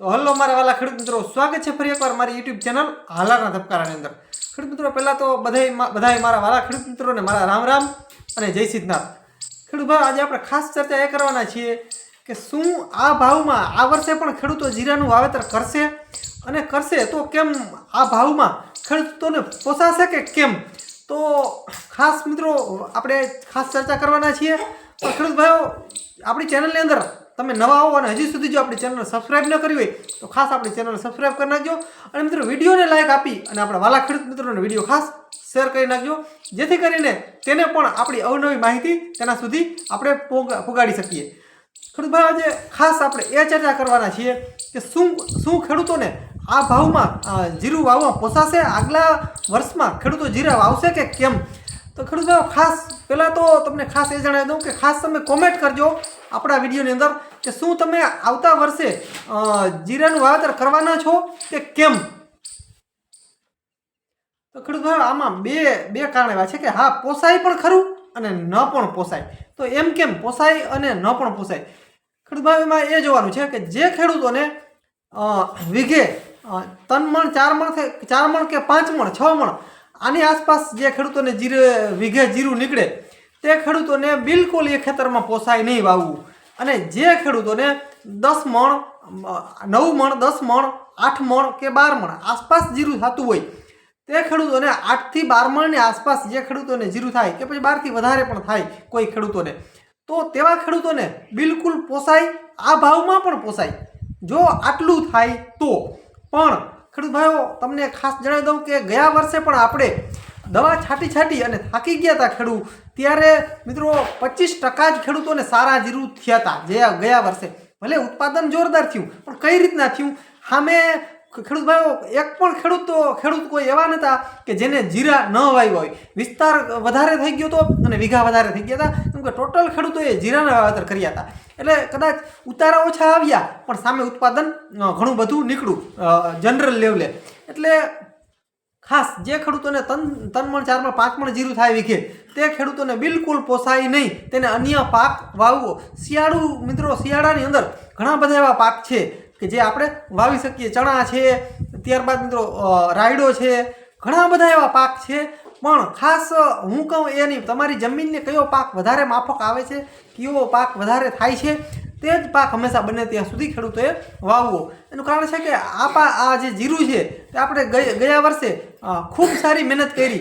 તો હલો મારા વાલા ખેડૂત મિત્રો, સ્વાગત છે ફરી એકવાર મારી યુટ્યુબ ચેનલ હાલારના ધબકારાની અંદર. ખેડૂત મિત્રો, પહેલાં તો બધાય બધાય મારા વાલા ખેડૂત મિત્રોને મારા રામ રામ અને જય સિદ્ધનાથ. ખેડૂત ભાઈ, આજે આપણે ખાસ ચર્ચા એ કરવાના છીએ કે શું આ ભાવમાં આ વર્ષે પણ ખેડૂતો જીરાનું વાવેતર કરશે અને કરશે તો કેમ આ ભાવમાં ખેડૂતોને પોસાશે કે કેમ? તો ખાસ મિત્રો, આપણે ખાસ ચર્ચા કરવાના છીએ તો ભાઈઓ આપણી ચેનલની અંદર તમે નવા આવો અને હજી સુધી જો આપણી ચેનલ સબસ્ક્રાઈબ ન કરી હોય, તો ખાસ આપણી ચેનલ સબસ્ક્રાઈબ કરી નાખજો. અને મિત્રો, વિડીયોને લાઈક આપી અને આપણા વાલા ખેડૂત મિત્રોને વીડિયો ખાસ શેર કરી નાખજો. જેથી કરીને તેને પણ આપણી અવનવી માહિતી તેના સુધી આપણે પોગ- પોગાડી શકીએ. ખેડૂત ભાઈ આજે ખાસ આપણે એ ચર્ચા કરવાના છીએ કે શું શું ખેડૂતોને આ ભાવમાં જીરું વાવવા પોસાશે? આગલા વર્ષમાં ખેડૂતો જીરા વાવશે કે કેમ? તો ખેડૂત ભાઈઓ ખાસ પહેલાં તો તમને ખાસ એ જણાવી દઉં કે ખાસ તમે કોમેન્ટ કરજો આપણા વિડીયોની અંદર કે શું તમે આવતા વર્ષે જીરાનું વાવેતર કરવાના છો કે કેમ? તો ખેડૂત ભાઈઓ આમાં બે બે કારણ એવા છે કે હા, પોસાય પણ ખરું અને ન પણ પોસાય. તો એમ કેમ, પોસાય અને ન પણ પોસાય? ખેડૂત ભાઈઓ એમાં એ જોવાનું છે કે જે ખેડૂતોને વીઘે ત્રણ મણ, ચાર મણ ચાર મણ કે પાંચ મણ, છ મણ આની આસપાસ જે ખેડૂતોને જીરે, વીઘે જીરું નીકળે, તે ખેડૂતોને બિલકુલ એ ખેતરમાં પોસાય નહીં વાવવું. અને જે ખેડૂતોને દસ મણ નવ મણ, દસ મણ, આઠ મણ કે બાર મણ આસપાસ જીરું થતું હોય, તે ખેડૂતોને આઠથી બાર મણની આસપાસ જે ખેડૂતોને જીરું થાય કે પછી બારથી વધારે પણ થાય કોઈ ખેડૂતોને, તો તેવા ખેડૂતોને બિલકુલ પોસાય, આ ભાવમાં પણ પોસાય. જો આટલું થાય તો, પણ ખેડૂત ભાઈઓ, તમને ખાસ જણાવી દઉં કે ગયા વર્ષે પણ આપણે દવા છાંટી છાંટી અને થાકી ગયા હતા ખેડૂત. ત્યારે મિત્રો પચીસ ટકા જ ખેડૂતોને સારા જીરું થયા હતા જે ગયા વર્ષે. ભલે ઉત્પાદન જોરદાર થયું, પણ કઈ રીતના થયું? સામે ખેડૂત ભાઈઓ, એક પણ ખેડૂત તો ખેડૂત કોઈ એવા નતા કે જેને જીરા ન વાવ્યા હોય. વિસ્તાર વધારે થઈ ગયો હતો અને વીઘા વધારે થઈ ગયા હતા કેમ કે ટોટલ ખેડૂતોએ જીરાના વાવેતર કર્યા હતા એટલે કદાચ ઉતારા ઓછા આવ્યા, પણ સામે ઉત્પાદન ઘણું બધું નીકળ્યું જનરલ લેવલે એટલે ખાસ જે ખેડૂતોને તન ત્રણ મણ ચાર મણ પાંચ મણ જીરું થાય વીઘે, તે ખેડૂતોને બિલકુલ પોસાય નહીં. તેને અન્ય પાક વાવવો. શિયાળુ મિત્રો, શિયાળાની અંદર ઘણા બધા એવા પાક છે. કે જે આપણે વાવી શકીએ. ચણા છે, ત્યારબાદ મિત્રો રાયડો છે, ઘણા બધા એવા પાક છે. પણ ખાસ હું કહું એ નહીં, તમારી જમીનને કયો પાક વધારે માફક આવે છે, કયો પાક વધારે થાય છે, તે જ પાક હંમેશા બને ત્યાં સુધી ખેડૂતોએ વાવવો. એનું કારણ છે કે આ પા આ જે જીરું છે તે આપણે ગયા વર્ષે ખૂબ સારી મહેનત કરી.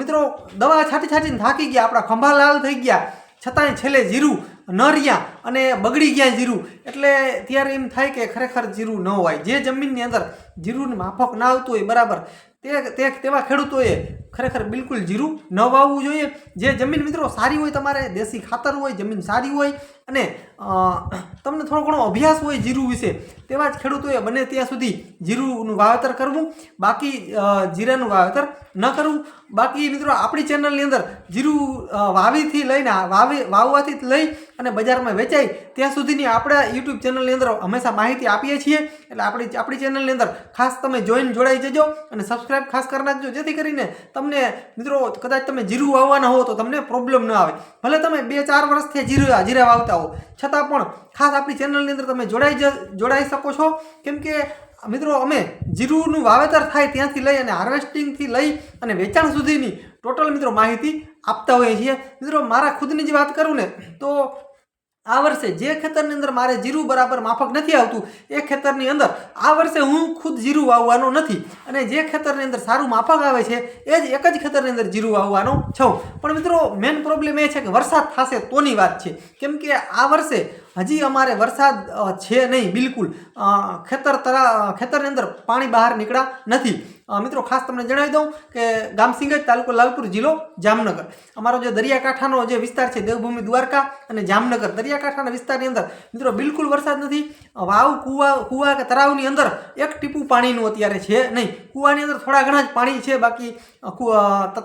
મિત્રો, દવા છાંટી છાંટીને થાકી ગયા, આપણા ખંભા લાલ થઈ ગયા. છતાંય છેલ્લે જીરું ન રહ્યા અને બગડી ગયા જીરું. એટલે ત્યારે એમ થાય કે ખરેખર જીરું ન હોય. જે જમીનની અંદર જીરુંની માફક ના આવતું હોય, બરાબર. તે તે તેવા ખેડૂતોએ ખરેખર બિલકુલ જીરું ન વાવવું જોઈએ. જે જમીન મિત્રો સારી હોય, તમારે દેશી ખાતર હોય, જમીન સારી હોય અને તમને થોડો ઘણો અભ્યાસ હોય જીરું વિશે, તેવા જ ખેડૂતોએ બને ત્યાં સુધી જીરુંનું વાવેતર કરવું. બાકી જીરાનું વાવેતર ન કરવું. બાકી મિત્રો, આપણી ચેનલની અંદર જીરું વાવીથી લઈને, વાવી, વાવવાથી લઈ અને બજારમાં વેચાય, ત્યાં સુધીની આપણા યુટ્યુબ ચેનલની અંદર હંમેશા માહિતી આપીએ છીએ. એટલે આપણી આપણી ચેનલની અંદર ખાસ તમે જોઈન જોડાઈ જજો અને સબસ્ક્રાઇબ ખાસ કરી નાખજો, જેથી કરીને તમને મિત્રો કદાચ તમે જીરું વાવવાના હો તો તમને પ્રોબ્લેમ ન આવે. ભલે તમે બે ચાર વર્ષથી જીરા જીરા વાવતા હો, છતાં પણ ખાસ આપણી ચેનલની અંદર તમે જોડાઈ જોડાઈ શકો છો. કેમ કે મિત્રો અમે જીરુંનું વાવેતર થાય ત્યાંથી લઈ અને હાર્વેસ્ટિંગથી લઈ અને વેચાણ સુધીની ટોટલ મિત્રો માહિતી આપતા હોઈએ છીએ. મિત્રો મારા ખુદની જે વાત કરું ને, તો આ વર્ષે જે ખેતરની અંદર મારે જીરું બરાબર માફક નથી આવતું, એ ખેતરની અંદર આ વર્ષે હું ખુદ જીરું વાવવાનો નથી. અને જે ખેતરની અંદર સારું માફક આવે છે, એ જ એક જ ખેતરની અંદર જીરું વાવવાનો છું. પણ મિત્રો મેઇન પ્રોબ્લેમ એ છે કે વરસાદ થશે તોની વાત છે. કેમ કે આ વર્ષે હજી અમારે વરસાદ છે નહીં, બિલકુલ. ખેતર તરા, ખેતરની અંદર પાણી બહાર નીકળ્યા નથી. મિત્રો, ખાસ તમને જણાવી દઉં કે ગામસિંગ તાલુકો લાલપુર જિલ્લો જામનગર. અમારો જે દરિયાકાંઠાનો જે વિસ્તાર છે, દેવભૂમિ દ્વારકા અને જામનગર, દરિયાકાંઠાના વિસ્તારની અંદર, મિત્રો, બિલકુલ વરસાદ નથી. વાવ, કુવા કુવા કે તળાવની અંદર એક ટીપું પાણીનું અત્યારે છે નહીં. કુવાની અંદર થોડા ઘણા જ પાણી છે, બાકી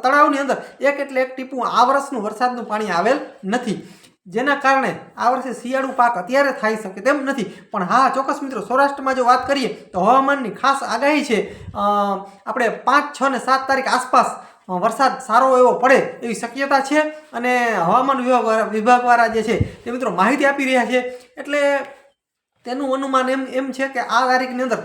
તળાવની અંદર એક એટલે એક ટીપું આ વર્ષનું વરસાદનું પાણી આવેલ નથી. જેના કારણે આ વર્ષે શિયાળુ પાક અત્યારે થઈ શકે તેમ નથી. પણ હા, ચોક્કસ મિત્રો, સૌરાષ્ટ્રમાં જો વાત કરીએ, તો હવામાનની ખાસ આગાહી છે આપણે પાંચ, છ ને સાત તારીખ આસપાસ વરસાદ સારો એવો પડે એવી શક્યતા છે. અને હવામાન વિભાગ વિભાગવાળા જે છે, તે મિત્રો માહિતી આપી રહ્યા છે. એટલે તેનું અનુમાન એમ એમ છે કે આ તારીખની અંદર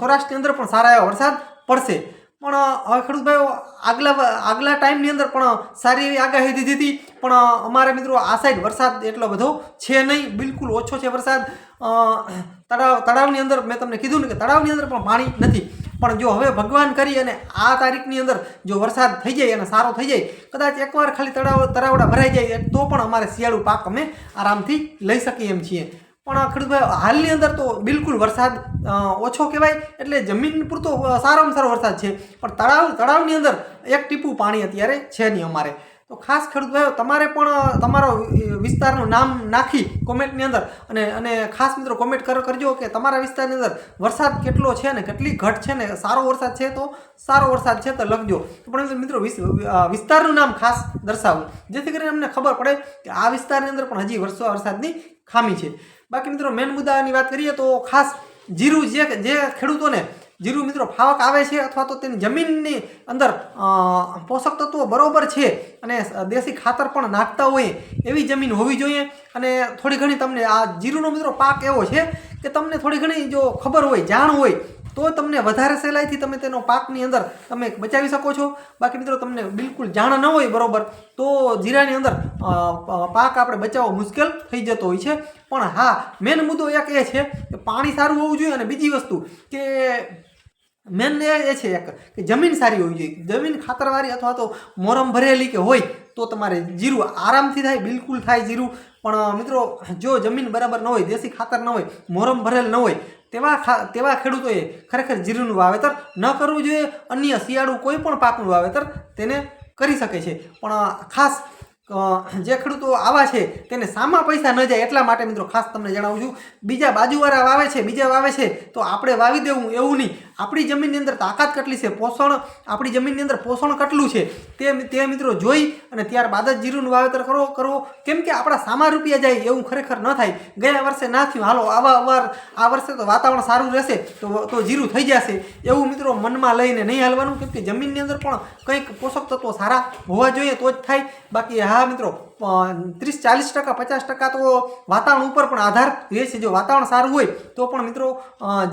સૌરાષ્ટ્રની અંદર પણ સારા એવા વરસાદ પડશે. પણ હવે ખેડૂતભાઈઓ આગલા આગલા ટાઈમની અંદર પણ સારી એવી આગાહી દીધી હતી. પણ અમારા મિત્રો, આ સાઈડ વરસાદ એટલો બધો છે નહીં. બિલકુલ ઓછો છે વરસાદ. તળાવ, તળાવની અંદર મેં તમને કીધું ને કે તળાવની અંદર પણ પાણી નથી. પણ જો હવે ભગવાન કરી અને આ તારીખની અંદર જો વરસાદ થઈ જાય, અને સારો થઈ જાય, કદાચ એકવાર ખાલી તળાવ, તળાવડા ભરાઈ જાય, તો પણ અમારે શિયાળુ પાક અમે આરામથી લઈ શકીએ એમ છીએ. પણ ખેડૂતભાઈ હાલની અંદર તો બિલકુલ વરસાદ ઓછો કહેવાય, એટલે જમીન પૂરતો સારામાં સારો વરસાદ છે. પણ તળાવ, તળાવની અંદર એક ટીપું પાણી અત્યારે છે નહીં અમારે. તો ખાસ ખેડૂતભાઈઓ તમારે પણ તમારો વિસ્તારનું નામ નાખી કોમેન્ટની અંદર અને અને ખાસ મિત્રો કોમેન્ટ કર, કરજો કે તમારા વિસ્તારની અંદર વરસાદ કેટલો છે ને કેટલી ઘટ છે ને સારો વરસાદ છે તો સારો વરસાદ છે તો લખજો. પણ મિત્રો વિસ્તારનું નામ ખાસ દર્શાવો. જેથી કરીને અમને ખબર પડે કે આ વિસ્તારની અંદર પણ હજી વરસાદની ખામી છે. બાકી મિત્રો, મેન મુદ્દાની વાત કરીએ તો ખાસ જીરું જે જે ખેડૂતોને જીરું મિત્રો ફાવક આવે છે અથવા તો તેની જમીનની અંદર પોષક તત્વો બરોબર છે અને દેશી ખાતર પણ નાખતા હોય એવી જમીન હોવી જોઈએ. અને થોડી ઘણી તમને આ જીરુનો મિત્રો પાક એવો છે કે તમને થોડી ઘણી જો ખબર હોય, જાણ હોય, તો તમને વધારે સહેલાઈથી તમે તેનો પાકની અંદર તમે બચાવી શકો છો. બાકી મિત્રો તમને બિલકુલ જાણ ન હોય બરાબર, તો જીરાની અંદર પાક આપણે બચાવવો મુશ્કેલ થઈ જતો હોય છે. પણ હા, મેન મુદ્દો એક એ છે કે પાણી સારું હોવું જોઈએ અને બીજી વસ્તુ કે મેન એ છે એક, કે જમીન સારી હોવી જોઈએ. જમીન ખાતરવાળી અથવા તો મોરમ ભરેલી કે હોય, તો તમારે જીરું આરામથી થાય, બિલકુલ થાય જીરું. પણ મિત્રો, જો જમીન બરાબર ન હોય, દેશી ખાતર ન હોય, મોરમ ભરેલ ન હોય, તેવા તેવા ખેડૂતોએ ખરેખર જીરુંનું વાવેતર ન કરવું જોઈએ. અન્ય શિયાળુ કોઈ પણ પાકનું વાવેતર તેને કરી શકે છે. પણ ખાસ જે ખેડૂતો આવા છે, તેને સામા પૈસા ન જાય એટલા માટે, મિત્રો, ખાસ તમને જણાવું છું. બીજા બાજુવાળા વાવે છે, બીજા વાવે છે, તો આપણે વાવી દેવું એવું નહીં. આપણી જમીનની અંદર તાકાત કેટલી છે? પોષણ, આપણી જમીનની અંદર પોષણ કેટલું છે? તે તે મિત્રો જોઈ અને ત્યારબાદ જ જીરુંનું વાવેતર કરો કરવો કેમ કે આપણા સામા રૂપિયા જાય, એવું ખરેખર ન થાય. ગયા વર્ષે ના થયું. હાલો, આવા અવાર, આ વર્ષે તો વાતાવરણ સારું રહેશે, તો તો જીરું થઈ જશે. એવું મિત્રો મનમાં લઈને નહીં હાલવાનું, કેમ કે જમીનની અંદર પણ કંઈક પોષક તત્વો સારા હોવા જોઈએ, તો જ થાય. બાકી હા, મિત્રો ત્રીસ ચાલીસ ટકા, પચાસ ટકા તો વાતાવરણ ઉપર પણ આધાર રહે છે. જો વાતાવરણ સારું હોય તો પણ મિત્રો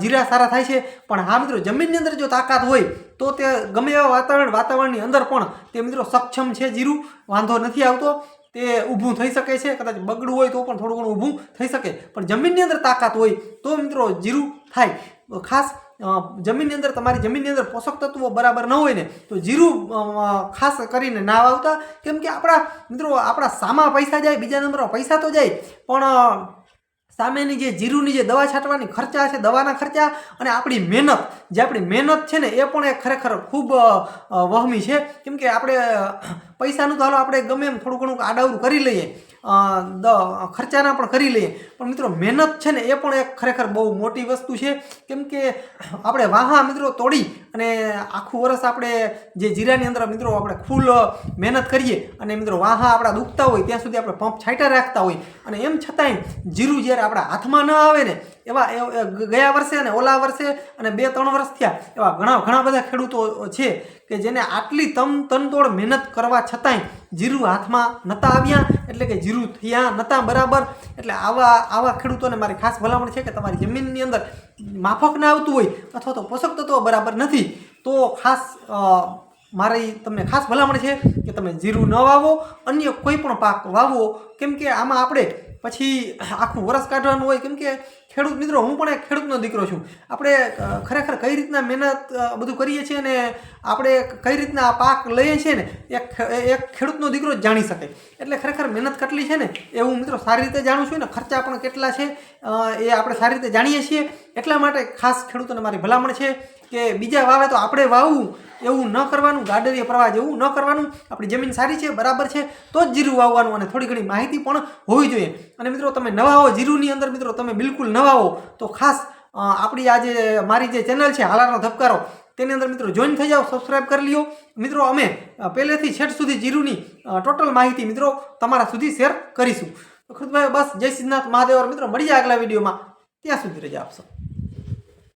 જીરા સારા થાય છે. પણ હા મિત્રો, જમીનની અંદર જો તાકાત હોય તો તે ગમે એવા વાતાવરણ, વાતાવરણની અંદર પણ તે મિત્રો સક્ષમ છે જીરું. વાંધો નથી આવતો. તે ઊભું થઈ શકે છે. કદાચ બગડું હોય તો પણ થોડું ઘણું ઊભું થઈ શકે. પણ જમીનની અંદર તાકાત હોય તો મિત્રો જીરું થાય. ખાસ જમીનની અંદર તમારી જમીનની અંદર પોષક તત્વો બરાબર ન હોય ને, તો જીરું ખાસ કરીને ના વાવતા. કેમ કે આપણા, મિત્રો, આપણા સામા પૈસા જાય, બીજા નંબરમાં પૈસા તો જાય, પણ સામેની જે જીરુની જે દવા છાંટવાની ખર્ચા છે, દવાના ખર્ચા અને આપણી મહેનત, જે આપણી મહેનત છે ને, એ પણ એ ખરેખર ખૂબ વહમી છે. કેમ કે આપણે પૈસાનું તો હાલો આપણે ગમે એમ થોડું ઘણું આડાવરું કરી લઈએ ખર્ચાના પણ કરી લઈએ. પણ મિત્રો, મહેનત છે ને એ પણ એક ખરેખર બહુ મોટી વસ્તુ છે. કેમ કે આપણે વાહા મિત્રો તોડી અને આખું વર્ષ આપણે જે જીરાની અંદર મિત્રો આપણે ફૂલ મહેનત કરીએ અને મિત્રો વાહા આપણા દુખતા હોય, ત્યાં સુધી આપણે પંપ છાંટા રાખતા હોય. અને એમ છતાંય જીરું જ્યારે આપણા હાથમાં ન આવે ને, એવા ગયા વર્ષે અને ઓલા વર્ષે અને બે, ત્રણ વર્ષ થયા, એવા ઘણા ઘણા બધા ખેડૂતો છે કે જેને આટલી તમ તનતોડ મહેનત કરવા છતાંય જીરું હાથમાં નતા આવ્યા, એટલે કે જીરું થયા નતા બરાબર. એટલે આવા આવા ખેડૂતોને મારી ખાસ ભલામણ છે કે તમારી જમીનની અંદર માફક ના આવતું હોય અથવા તો પોષક તત્વો બરાબર નથી, તો ખાસ મારી તમને ખાસ ભલામણ છે કે તમે જીરું ન વાવો, અન્ય કોઈ પણ પાક વાવો. કેમ કે આમાં આપણે પછી આખું વરસ કાઢવાનું હોય, કેમ કે ખેડૂત મિત્રો, હું પણ એક ખેડૂતનો દીકરો છું. આપણે ખરેખર કઈ રીતના મહેનત બધું કરીએ છીએ ને આપણે કઈ રીતના આ પાક લઈએ છીએ ને, એક એક ખેડૂતનો દીકરો જાણી શકે. એટલે ખરેખર મહેનત કેટલી છે ને, એ હું મિત્રો સારી રીતે જાણું છું ને, ખર્ચા પણ કેટલા છે એ આપણે સારી રીતે જાણીએ છીએ. એટલા માટે ખાસ ખેડૂતોને મારી ભલામણ છે. કે બીજા વાવે તો આપણે વાવવું. એવું ન કરવાનું ગાડરીય પ્રવાહ જેવું ન કરવાનું. આપણી જમીન સારી છે, બરાબર છે, તો જ જીરું વાવવાનું અને થોડી ઘણી માહિતી પણ હોવી જોઈએ. અને મિત્રો, તમે નવા હો જીરુની અંદર, મિત્રો, તમે બિલકુલ નવા હો, તો ખાસ આપણી આ જે, મારી જે ચેનલ છે હાલારનો ધબકારો, તેની અંદર, મિત્રો, જોઈન થઈ જાઓ સબસ્ક્રાઈબ કરી લ્યો. મિત્રો, અમે પહેલેથી છેટ સુધી જીરુની ટોટલ માહિતી, મિત્રો, તમારા સુધી શેર કરીશું. ખુદભાઈ બસ, જય સિદ્ધનાથ મહાદેવ. મિત્રો, મળીએ આગલા વિડીયોમાં. ત્યાં સુધી રજા આપશો.